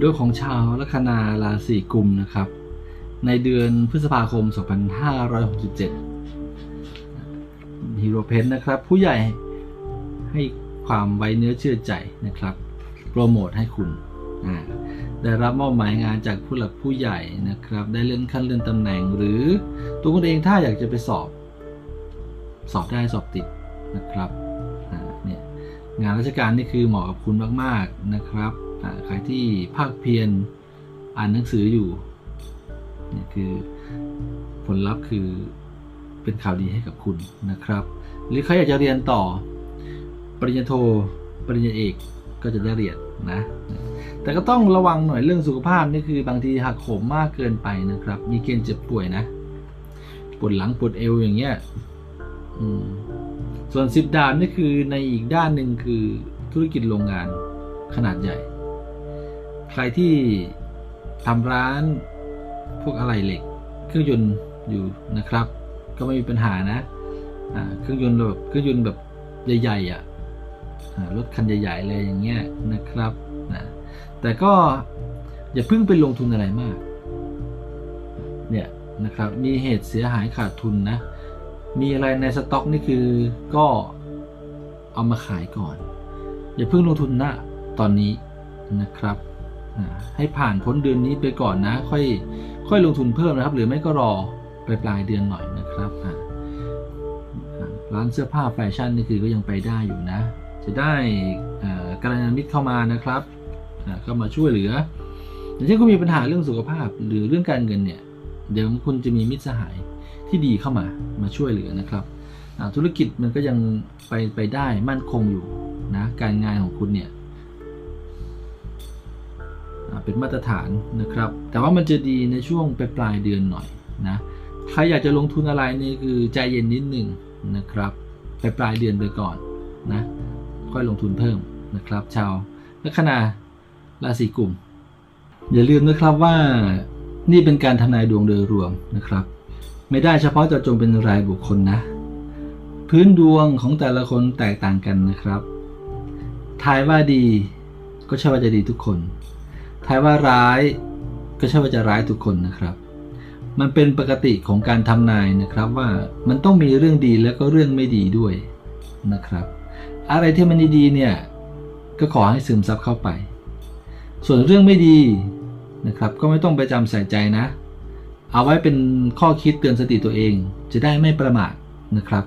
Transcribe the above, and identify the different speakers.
Speaker 1: ดวงของชาวลัคนาราศีกุมนะครับ ในเดือนพฤษภาคม 2567ฮีโร่เพนนะครับ ผู้ใหญ่ให้ความไว้เนื้อเชื่อใจนะครับ โปรโมทให้คุณได้รับมอบหมายงานจากผู้หลักผู้ใหญ่นะครับ ได้เลื่อนขั้นเลื่อนตำแหน่ง หรือตัวคุณเองถ้าอยากจะไปสอบ สอบได้สอบติดนะครับเนี่ยงานราชการนี่คือเหมาะกับคุณมากๆนะครับ ใครที่ภาคเพียรอ่านหนังสืออยู่เนี่ยคือผลลัพธ์คือเป็นข่าวดีให้กับคุณนะครับ หรือใครอยากจะเรียนต่อ ปริญญาโท ปริญญาเอกก็จะได้เรียนนะ แต่ก็ต้องระวังหน่อยเรื่องสุขภาพนี่คือบางทีหักโหมมากเกินไปนะครับ มีเกณฑ์เจ็บป่วยนะปวดหลังปวดเอวอย่างเงี้ยส่วนสิบดาบนี่คือในอีกด้านหนึ่งคือธุรกิจโรงงานขนาดใหญ่ ใครที่ทำร้านพวกอะไหล่เหล็ก เครื่องยนต์อยู่นะครับ ก็ไม่มีปัญหานะเครื่องยนต์แบบเครื่องยนต์แบบใหญ่ๆอะอ่ารถคันใหญ่ๆเลยอย่างเงี้ยนะครับนะแต่ก็อย่าเพิ่งไปลงทุนอะไรมาก เนี่ยนะครับ มีเหตุเสียหายขาดทุนนะ มีอะไรในสต็อกนี่คือก็เอามาขายก่อน อย่าเพิ่งลงทุนนะตอนนี้นะครับ ให้ผ่านพ้นเดือนนี้ไปก่อนนะ ค่อยค่อยลงทุนเพิ่มนะครับ หรือไม่ก็รอปลายปลายเดือนหน่อยนะครับร้านเสื้อผ้าแฟชั่นนี่คือก็ยังไปได้อยู่นะ จะได้อ่ากัลยามิตรเข้ามานะครับเข้ามาช่วยเหลืออย่างเช่นคุณมีปัญหาเรื่องสุขภาพหรือเรื่องการเงินเนี่ย เดี๋ยวคุณจะมีมิตรสหายที่ดีเข้ามามาช่วยเหลือนะครับธุรกิจมันก็ยังไปไปได้มั่นคงอยู่นะการงานของคุณเนี่ย เป็นมาตรฐานนะครับ แต่ว่ามันจะดีในช่วงปลายปลายเดือนหน่อยนะใครอยากจะลงทุนอะไรนี่คือใจเย็นนิดหนึ่งนะครับปลายปลายเดือนไปก่อนนะค่อยลงทุนเพิ่มนะครับ ชาวลัคนาราศีกุมอย่าลืมนะครับว่านี่เป็นการทำนายดวงโดยรวมนะครับ ไม่ได้เฉพาะเจาะจงเป็นรายบุคคลนะ พื้นดวงของแต่ละคนแตกต่างกันนะครับทายว่าดีก็ใช่ว่าจะดีทุกคน ทายว่าร้ายก็ใช่ว่าจะร้ายทุกคนนะครับ มันเป็นปกติของการทำนายนะครับว่ามันต้องมีเรื่องดีแล้วก็เรื่องไม่ดีด้วยนะครับ อะไรที่มันดีๆเนี่ยก็ขอให้ซึมซับเข้าไป ส่วนเรื่องไม่ดีนะครับ ก็ไม่ต้องไปจำใส่ใจนะ เอาไว้เป็นข้อคิดเตือนสติตัวเอง จะได้ไม่ประมาทนะครับ